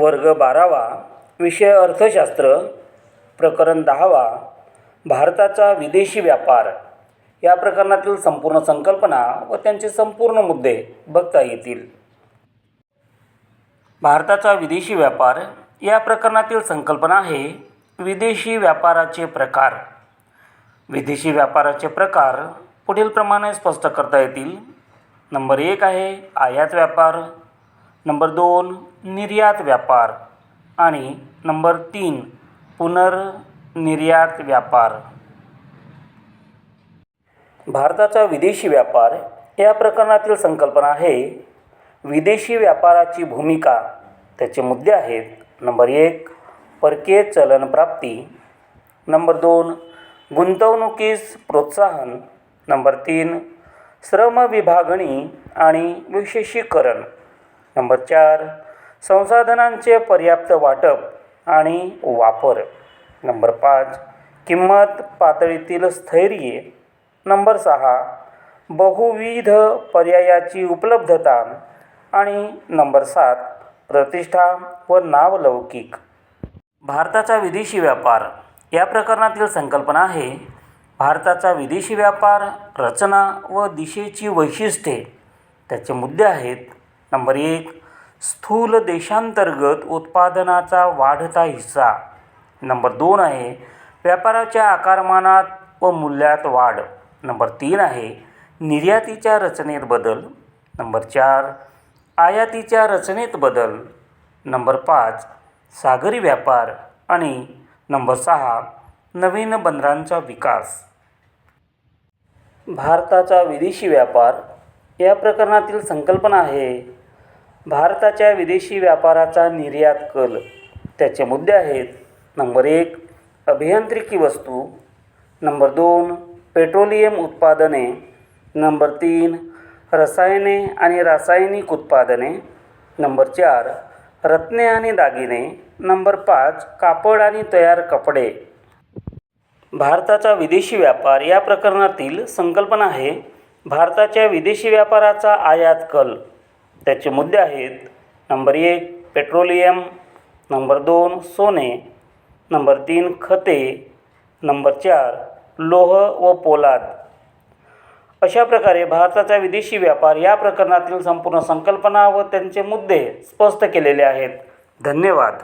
वर्ग बारावा विषय अर्थशास्त्र प्रकरण दहावा भारताचा विदेशी व्यापार. या प्रकरणातील संपूर्ण संकल्पना व त्यांचे संपूर्ण मुद्दे बघता येतील. भारताचा विदेशी व्यापार या प्रकरणातील संकल्पना आहे विदेशी व्यापाराचे प्रकार. विदेशी व्यापाराचे प्रकार पुढीलप्रमाणे स्पष्ट करता येतील. नंबर एक आहे आयात व्यापार नंबर दोन निर्यात व्यापार. आणि नंबर तीन पुनर्निर्यात व्यापार. भारताचा विदेशी व्यापार या प्रकरणातील संकल्पना आहे. विदेशी व्यापाराची भूमिका त्याचे मुद्दे आहेत. नंबर एक परकीय चलन प्राप्ती. नंबर दोन गुंतवणुकीस प्रोत्साहन. नंबर तीन श्रम विभागणी आणि विशेषीकरण. नंबर चार संसाधनांचे पर्याप्त वाटप आणि वापर. नंबर पाच किंमत पातळीतील स्थैर्य. नंबर सहा बहुविध पर्यायाची उपलब्धता. आणि नंबर सात प्रतिष्ठा व नावलौकिक भारताचा विदेशी व्यापार. या प्रकरणातील संकल्पना आहे भारताचा विदेशी व्यापार रचना व दिशेची वैशिष्ट्ये. त्याचे मुद्दे आहेत नंबर एक स्थूल देशांतर्गत उत्पादनाचा वाढता हिस्सा. नंबर दोन आहे व्यापाराच्या आकारमानात व मूल्यात वाढ. नंबर तीन आहे निर्यातीच्या रचनेत बदल. नंबर चार आयातीच्या रचनेत बदल. नंबर पाच सागरी व्यापार. आणि नंबर सहा नवीन बंदरांचा विकास. भारताचा विदेशी व्यापार या प्रकरणातील संकल्पना आहे भारताच्या विदेशी व्यापाराचा निर्यात कल. त्याचे मुद्दे आहेत नंबर एक अभियांत्रिकी वस्तू. नंबर दोन पेट्रोलियम उत्पादने. नंबर तीन रसायने आणि रासायनिक उत्पादने. नंबर चार रत्ने आणि दागिने. नंबर पाच कापड आणि तयार कपडे. भारताचा विदेशी व्यापार या प्रकरणातील संकल्पना आहे भारताच्या विदेशी व्यापाराचा आयात कल. त्याचे मुद्दे आहेत नंबर एक पेट्रोलियम नंबर दोन सोने नंबर तीन खते नंबर चार लोह व पोलाद. अशा प्रकारे भारताचा विदेशी व्यापार या प्रकरणातील संपूर्ण संकल्पना व त्यांचे मुद्दे स्पष्ट केलेले आहेत. धन्यवाद.